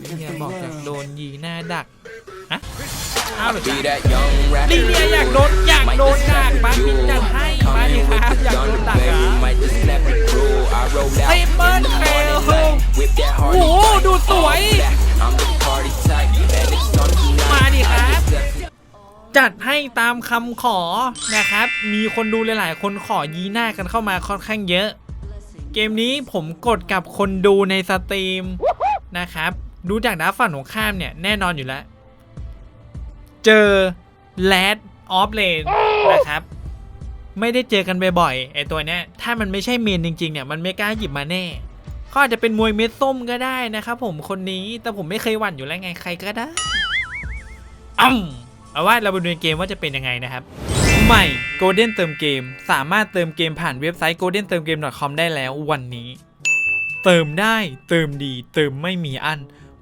เนี่ยบอกจากโดนยีหน้าดักฮะอ้าวเหรอ Be จ๊ะ that young rapper. ลิเลียอยากโดนอยากโดนดักบ้านมินจัดให้มาดิครับอยากโดนดักอะ Might just snap it through. I rolled out in Simple the morning fail. light. Whip that hard โอ้โหดูสวย I'm the party type, and it's on tonight. มาดิครับ I just left จัดให้ตามคำขอนะครับ มีคนดูหลาย ๆ คนขอยีหน้ากันเข้ามาค่อนข้างเยอะ เกมนี้ผมกดกับคนดูในสตรีมนะครับ ดูจากด้านฝั่งของข้ามเนี่ย แน่นอนอยู่แล้ว เจอแรดออฟเลนนะครับ ไม่ได้เจอกันบ่อยๆไอตัวเนี้ยถ้ามันไม่ใช่เมนจริงๆเนี่ยมันไม่กล้าหยิบมาแน่เขาอาจจะเป็นมวยเม็ดส้มก็ได้นะครับผมคนนี้แต่ผมไม่เคยหวั่นอยู่แล้วไงใครก็ได้อ้ำเอาว่าเราไปดูเกมว่าจะเป็นยังไงนะครับ ใหม่ Golden เติมเกม สามารถเติมเกมผ่านเว็บไซต์ golden เติมเกม .com ได้แล้ววันนี้ เติมได้เติมดีเติมไม่มีอั้น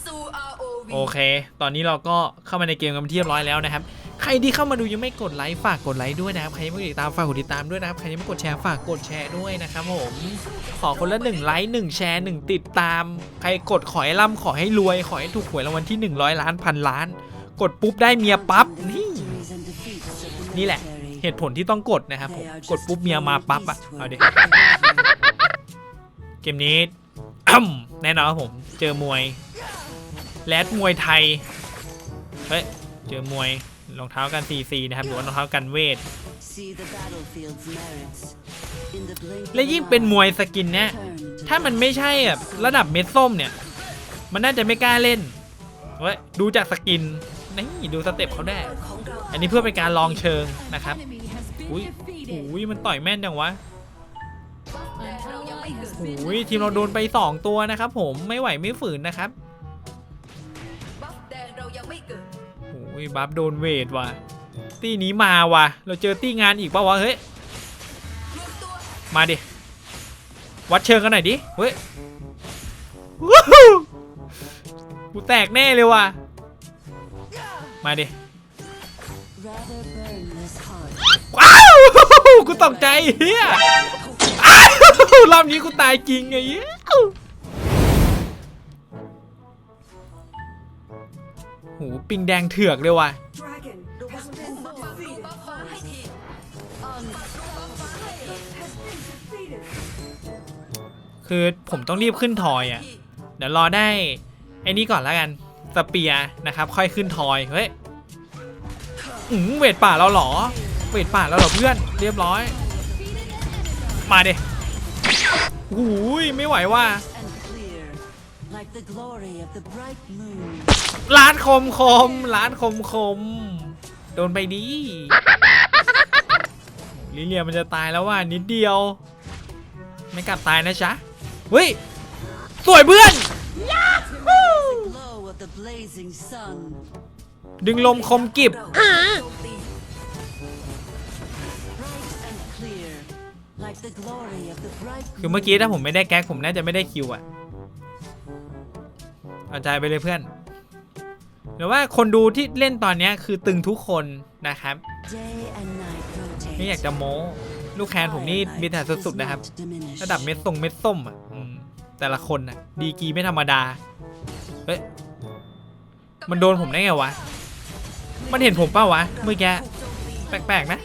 ส โอเค ตอนนี้เราก็เข้ามาในเกมกันเป็นที่เรียบร้อยแล้วนะครับ ใครที่เข้ามาดูยังไม่กดไลค์ฝากกดไลค์ด้วยนะครับ ใครยังไม่กดติดตามฝากกดติดตามด้วยนะครับ ใครยังไม่กดแชร์ฝากกดแชร์ด้วยนะครับผม ขอคนละหนึ่งไลค์หนึ่งแชร์หนึ่งติดตาม ใครกดขอให้ร่ำขอให้รวย ขอให้ถูกหวยรางวัลที่ 100 ล้านพันล้าน กดปุ๊บได้เมียปั๊บ นี่ นี่แหละ เหตุผลที่ต้องกดนะครับผม กดปุ๊บเมียมาปั๊บอะเอาดิ เกมนี้แน่นอนครับผม เจอมวย แรดมวยไทย เฮ้ย เจอมวยรองเท้ากัน CC นะครับ หรือว่ารองเท้ากันเวท และยิ่งเป็นมวยสกินเนี้ยถ้ามันไม่ใช่แบบระดับเม็ดส้มเนี่ย มันน่าจะไม่กล้าเล่นเฮ้ยดูจากสกินนี่ดูสเต็ปเขาได้ อันนี้เพื่อเป็นการลองเชิงนะครับ อุ้ยอุ้ยมันต่อยแม่นจังวะอุ้ยทีมเราโดนไป 2 ตัวนะครับผมไม่ไหวไม่ฝืนนะครับ อุ้ยบัฟโดนเวทว่ะตี้นี้มาว่ะ เราเจอตี้งานอีกป่าวะเฮ้ยมาดิวัดเชิงกันหน่อยดิเฮ้ยวู้ฮู้กูแตกแน่เลยว่ะมาดิว้าวกูตกใจเฮียรอบนี้กูตายจริงไงเหี้ย หปิงแดงเถือกเลยว่ะคือผมต้องรีบขึ้นทอยอะ เดี๋ยวรอได้ไอ้นี่ก่อนแล้วกันสเปียนะครับ ค่อยขึ้นทอย เฮ้ยอืมเวทป่าเราหรอ เวทป่าเราหรอเพื่อน เรียบร้อย มาเดิหูยไม่ไหวว่ะ ร้านคมคมร้านคมคม โดนไปดีลิเลียมันจะตายแล้วว่ะนิดเดียว ไม่กลับตายนะจ๊ะเฮ้ย สวยเพื่อนดึงลมคมกิบคือเมื่อกี้ถ้าผมไม่ได้แก๊กผมน่าจะไม่ได้คิวอะ เอาใจไปเลยเพื่อนหรือว่าคนดูที่เล่นตอนนี้คือตึงทุกคนนะครับไม่อยากจะโม้ลูกแคนผมนี่มีแต่สุดๆนะครับ ระดับเม็ดส่งเม็ดส้มอะแต่ละคนอะ ดีกีไม่ธรรมดา เฮ้ย มันโดนผมได้ไงวะ มันเห็นผมเปล่าวะ เมื่อกี้ แปลกๆนะ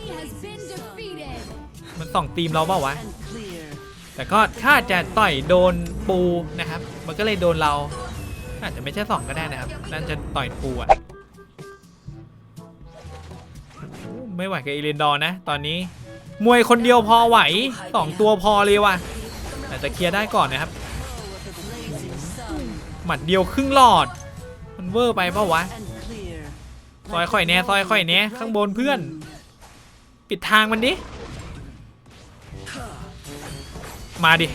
มันส่องตีมเราเปล่าวะ แต่ก็ถ้าจะต่อยโดนปูนะครับ มันก็เลยโดนเรา อาจจะไม่ใช่สองก็ได้นะครับนั่นจะต่อยปูอะไม่ไหวกับเอเลนดอร์นะ ตอนนี้มวยคนเดียวพอไหวสองตัวพอเลยว่ะแต่จะเคลียร์ได้ก่อนนะครับ หมัดเดียวครึ่งหลอด มันเวอร์ไปเปล่าวะซอยข่อยแน่ซอยข่อยแน่ข้างบนเพื่อน ปิดทางมันดิ มาดิ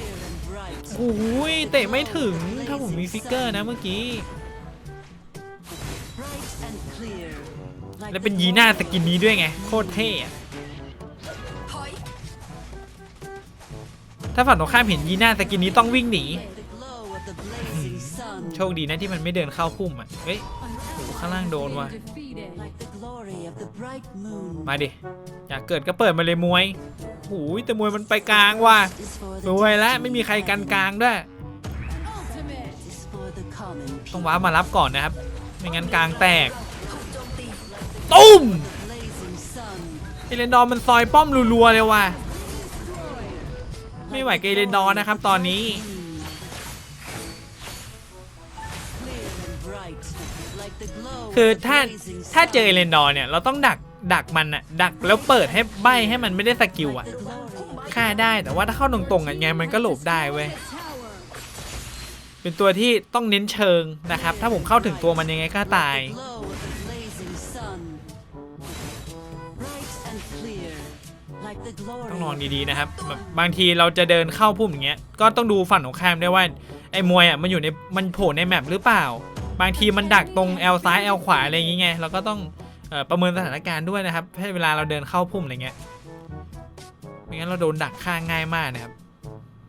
อ้ยเตะไม่ถึงถ้าผมมีฟิกเกอร์นะเมื่อกี้ แล้วเป็นยีน่าสกินนี้ด้วยไง โคตรเท่อะถ้าฝั่งตรงข้ามเห็นยีน่าสกินนี้ต้องวิ่งหนี โชคดีนะที่มันไม่เดินเข้าพุ่มอะ เฮ้ยโอ้ข้างล่างโดนว่ะ มาดิ อยากเกิดก็เปิดมาเลยมวย โอ้ยแต่มวยมันไปกลางว่ะรวยแล้วไม่มีใครกันกลางด้วย ต้องว้ามารับก่อนนะครับ ไม่งั้นกลางแตก ตุ้มเอเลนดอร์มันซอยป้อมรัวๆเลยว่ะ ไม่ไหวกับเอเลนดอร์นะครับตอนนี้คือถ้าถ้าเจอเอเลนดอร์เนี่ย เราต้องดัก ดักมันอะดักแล้วเปิดให้ใบให้มันไม่ได้สกิลอะฆ่าได้แต่ว่าถ้าเข้าตรงๆอะไงมันก็หลบได้เว้ยเป็นตัวที่ต้องเน้นเชิงนะครับ ถ้าผมเข้าถึงตัวมันยังไงก็ตาย ต้องลองดีๆนะครับ บางทีเราจะเดินเข้าพุ่มอย่างเงี้ย ก็ต้องดูฝั่งของข้ามด้วยว่า ไอ้มวยอะมันอยู่ในมันโผล่ในแมปหรือเปล่า บางทีมันดักตรงแอลซ้ายแอลขวาอะไรอย่างเงี้ยเราก็ต้อง ประเมินสถานการณ์ด้วยนะครับให้เวลาเราเดินเข้าพุ่มอะไรเงี้ยไม่งั้นเราโดนดักฆ่าง่ายมากนะครับ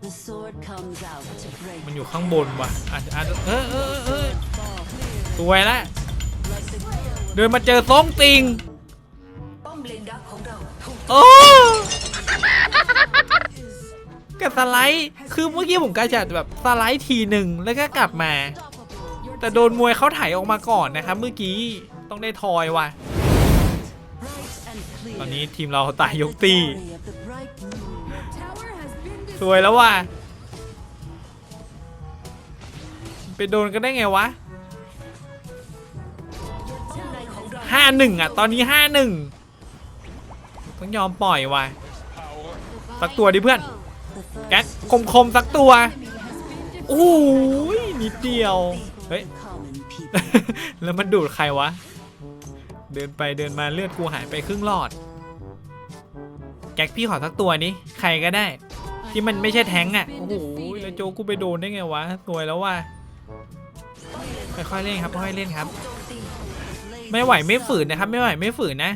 The sword comes out to break มันอยู่ข้างบนว่ะอาจจะอาจจะเออเออเออ fall. สวยละ Like the glow เดินมาเจอซองติงป้อมเลนดักของเราถูกโอ้กับสไลด์คือเมื่อกี้ผมก็จะแบบสไลด์ทีหนึ่งแล้วก็กลับมา แต่โดนมวยเขาไถออกมาก่อนนะครับเมื่อกี้ต้องได้ทอยว่ะ bright and clear. ตอนนี้ทีมเราตายยก The ตี glory of the bright moon. สวยแล้วว่ะไปโดนกันได้ไงวะในของเราห้าหนึ่งอะ ตอนนี้ห้าหนึ่งต้องยอมปล่อยว่ะสักตัวดิเพื่อน The thirst แก๊กคมคมๆสักตัวโอ้ยนิดเดียว เฮ้ย common people. แล้วมันดูดใครวะ เดินไปเดินมาเลือดกูหายไปครึ่งหลอด แก๊กพี่ขอสักตัวนี้ ใครก็ได้ ที่มันไม่ใช่แท้งอะ โอ้โห แล้วโจกกูไปโดนได้ไงวะสวยแล้วว่ะค่อยๆเล่นครับค่อยๆเล่นครับ ไม่ไหวไม่ฝืนนะครับ ไม่ไหวไม่ฝืนนะ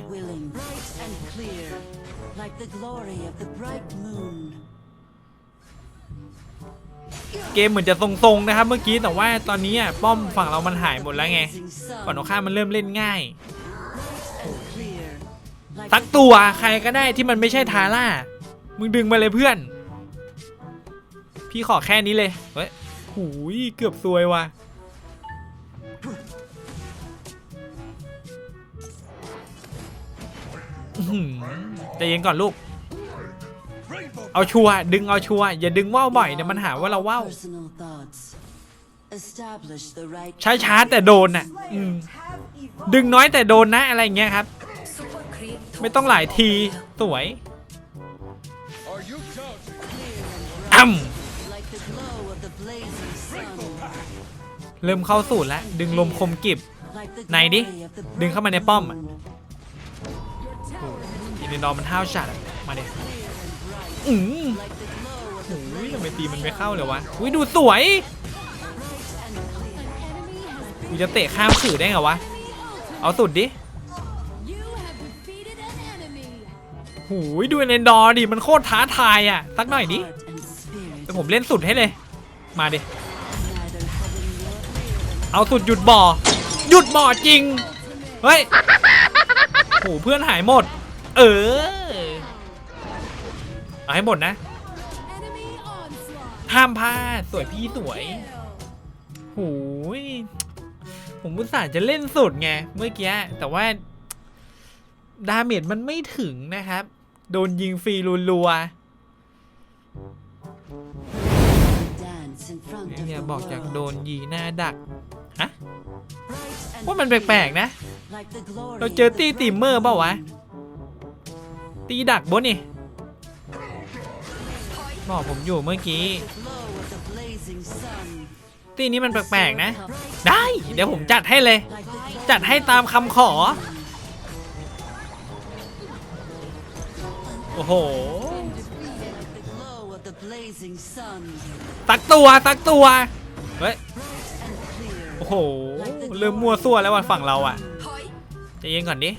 เกมเหมือนจะทรงๆนะครับเมื่อกี้แต่ว่าตอนนี้อะป้อมฝั่งเรามันหายหมดแล้วไงฝั่งตรงข้ามมันเริ่มเล่นง่าย สักตัวใครก็ได้ที่มันไม่ใช่ทาร่า มึงดึงมาเลยเพื่อน พี่ขอแค่นี้เลย เฮ้ยหูยเกือบซวยว่ะอื้อหือใจเย็นก่อนลูก เอาชัวร์ดึงเอาชัวร์อย่าดึงว่าวบ่อยเดี๋ยวมันหาว่าเราว่าว personal thoughts. Establish the right ช้าช้าๆแต่โดนน่ะอืมดึงน้อยแต่โดนนะอะไรอย่างเงี้ยครับ ไม่ต้องหลายที สวยอ่ำ bright. Like the glow of the blazing sun. เริ่มเข้าสูตรแล้ว ดึงลมคมกิบไหนดิ ดึงเข้ามาในป้อมอินดนดอมันห้าวจัดมาเด็อืมโอ้ยทำไมตีมันไม่เข้าเลยวะอุ้ยดูสวยกูจะเตะข้ามขื่อได้ไงวะ เอาสุดดิ หูยดูอินเดนดอดิมันโคตรท้าทายอะสักหน่อยดิแต่ผมเล่นสุดให้เลย มาดิ เอาสุดหยุดบ่อ หยุดบ่อจริง เฮ้ยโหเพื่อนหายหมด เออ เอาให้หมดนะ ห้ามพลาดสวยพี่สวยโหยผมอุตส่าห์จะเล่นสุดไง เมื่อกี้ แต่ว่า ดาเมจมันไม่ถึงนะครับ โดนยิงฟรีรัว dance in front ๆ of เนี่ย the บอกจากโดน world. ยีหน้าดักฮะ Bright and ว่ามันแปลกๆนะ Like the glory เราเจอ of the ตี้ bright ตีมเมอร์เปล่าวะ moon. ตีดักบนนี่บอกผมอยู่เมื่อกี้ The glow of the blazing sun. ตีนี้มันแปลกๆนะ Sword cup. ได้ เดี๋ยวผมจัดให้เลย Like the glow จัดให้ตามคำขอ โอ้โห Like the glow of the blazing sun. สักตัวสักตัว เฮ้ย โอ้โห เริ่มมั่วซั่วแล้วว่ะฝั่งเราอะใจะเย็นก่อนดิ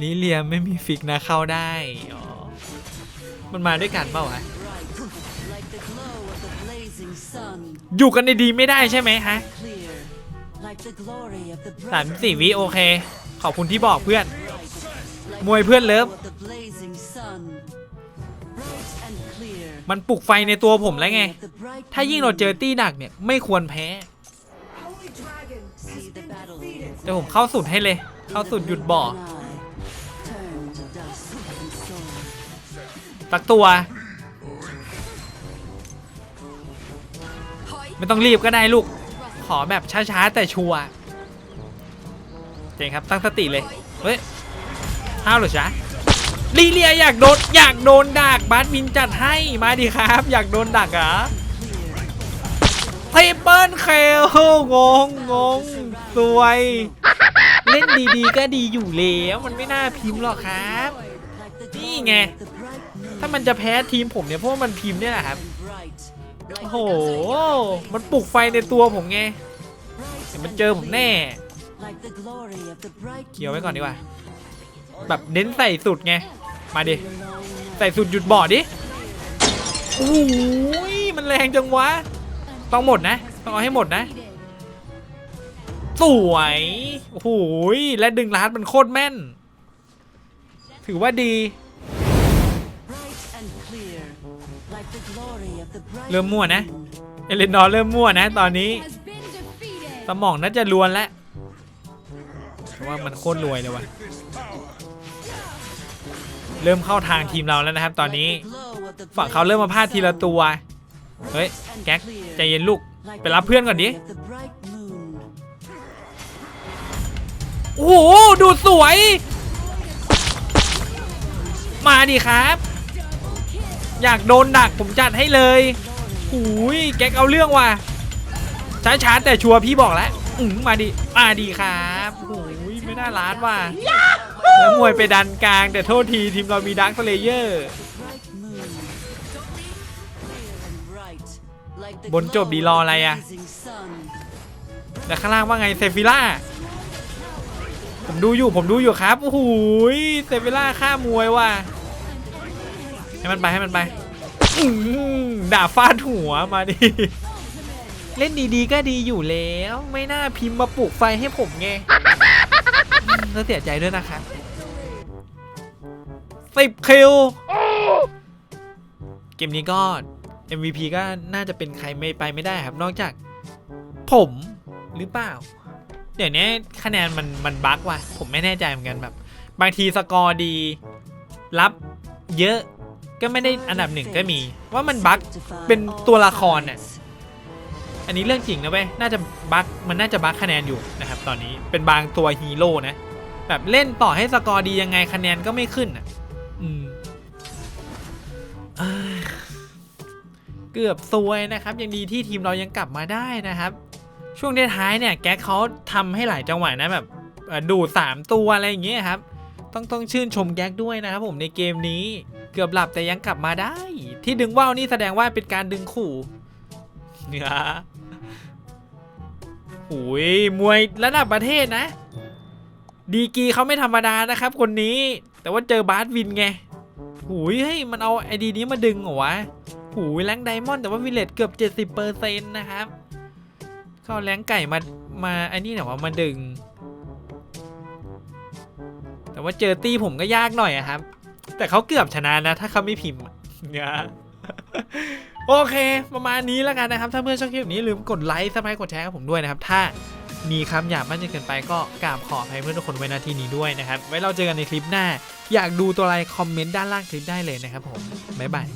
ลิเลียไม่มีฟิกนะเข้าได้ อ๋อ มันมาด้วยกันเปล่าวะอยู่กันในดีไม่ได้ใช่ไหมฮะสามสี่วิโอเค ขอบคุณที่บอกเพื่อน มวยเพื่อนเลิฟ มันปลุกไฟในตัวผมแล้วไง ถ้ายิ่งเราเจอตี้หนักเนี่ย ไม่ควรแพ้ See the battle เดี๋ยวผมเข้าสุดให้เลย เข้าสุดหยุดบ่อ and I turn to dust and soul. สักตัว ไม่ต้องรีบก็ได้ลูก ขอแบบช้าๆ แต่ชัวร์เจ๋งครับตั้งสติเลย เฮ้ย ห้าวเหรอจ๊ะลีเลียอยากโดนอยากโดนดักบาสมินจัดให้มาดิครับ อยากโดนดักเหรอะเทเปิลเคลงงงงสวย เล่นดีๆ ก็ดีอยู่แล้วมันไม่น่าพิมพ์หรอกครับ Like the นี่ glory ไง of the bright moon. ถ้ามันจะแพ้ทีมผมเนี่ยเพราะว่ามันพิมพ์เนี่ยแหละครับ Bright, โอ้โห มันปลุกไฟในตัวผมไงเดี๋ยวมันเจอผมแน่ like the glory of the bright เกี่ยวไว้ก่อนดีกว่า moon. แบบเน้นใส่สุดไง มาดิ ใส่สุดหยุดบอดดิโอ้ยมันแรงจังวะ ต้องหมดนะ ต้องเอาให้หมดนะ สวยโอ้โหยและดึงลาดมันโคตรแม่น ถือว่าดี เริ่มมั่วนะ เอเลนอร์เริ่มมั่วนะ ตอนนี้ สมองน่าจะรวนแล้วเพราะว่ามันโคตรรวยเลยวะ เริ่มเข้าทางทีมเราแล้วนะครับ ตอนนี้ฝั่งเขาเริ่มมาพาดทีละตัว เฮ้ย แก๊กใจเย็นลูก ไปรับเพื่อนก่อนดิ โอ้โห ดูสวย มาดิครับ อยากโดนดักผมจัดให้เลยหูยแก๊กเอาเรื่องว่ะช้าๆแต่ชัวร์พี่บอกแล้วอืมมาดิ มาดิครับหูย ไม่น่าร้านว่ะแล้วมวยไปดันกลาง แต่โทษทีทีมเรามีดักสเลเยอร์ Bright moon. Clear and bright, like the บนจบดีรออะไรอะ glow of the blazing sun. แต่ข้างล่างว่าไงเซฟิล่า ผมดูอยู่ผมดูอยู่ครับ โอ้โหยเซฟิล่าฆ่ามวยว่ะ ให้มันไปให้มันไปอื้อหือด่าฟาดหัวมาดิ เล่นดีๆก็ดีอยู่แล้ว ไม่น่าพิมพ์มาปลุกไฟให้ผมไง อืมแล้วเสียใจด้วยนะครับสิบคิวเกมนี้ก็ MVP ก็น่าจะเป็นใครไม่ไปไม่ได้ครับ นอกจาก ผมหรือเปล่า เดี๋ยวนี้คะแนนมันมันบั๊กว่ะ ผมไม่แน่ใจเหมือนกันแบบ บางทีสกอร์ดี รับเยอะก็ไม่ได้อันดับหนึ่งก็มี ว่ามันบั๊กเป็นตัวละครน่ะอันนี้เรื่องจริงนะเว้ยน่าจะบั๊กมันน่าจะบั๊กคะแนนอยู่นะครับ ตอนนี้เป็นบางตัวฮีโร่นะ แบบเล่นต่อให้สกอร์ดียังไงคะแนนก็ไม่ขึ้นอะอืมเกือบซวยนะครับ ยังดีที่ทีมเรายังกลับมาได้นะครับ ช่วงท้ายเนี่ยแก๊กเขาทำให้หลายจังหวะนะแบบดูสามตัวอะไรอย่างเงี้ยครับ ต้องต้องชื่นชมแก๊กด้วยนะครับผมในเกมนี้เกือบหลับแต่ยังกลับมาได้ ที่ดึงว่าวนี่แสดงว่าเป็นการดึงขู่เนี่ยหุยมวยระดับประเทศนะ ดีกีเขาไม่ธรรมดานะครับ คนนี้ แต่ว่าเจอบาสวินไงหุยเฮ้ยมันเอาไอดีนี้มาดึงเหรอวะหุยแรงไดมอนด์แต่ว่าวิเลตเกือบ 70%นะครับ เข้าแรงไก่มามาไอ้นี่หน่อยว่ามาดึง แต่ว่าเจอตี้ผมก็ยากหน่อยอะครับ แต่เขาเกือบชนะนะ ถ้าเขาไม่พิมพ์เนี่ยโอเค ประมาณนี้แล้วกันนะครับ ถ้าเพื่อนชอบคลิปนี้ลืมกดไลค์ซับสไครต์กดแชร์ให้ผมด้วยนะครับ ถ้า มีคำหยาบมากจนเกินไปก็กราบขออภัยเพื่อนทุกคนไว้ณที่นี้ด้วยนะครับ ไว้เราเจอกันในคลิปหน้า อยากดูตัวอะไรคอมเมนต์ด้านล่างคลิปได้เลยนะครับผมบ๊ายบาย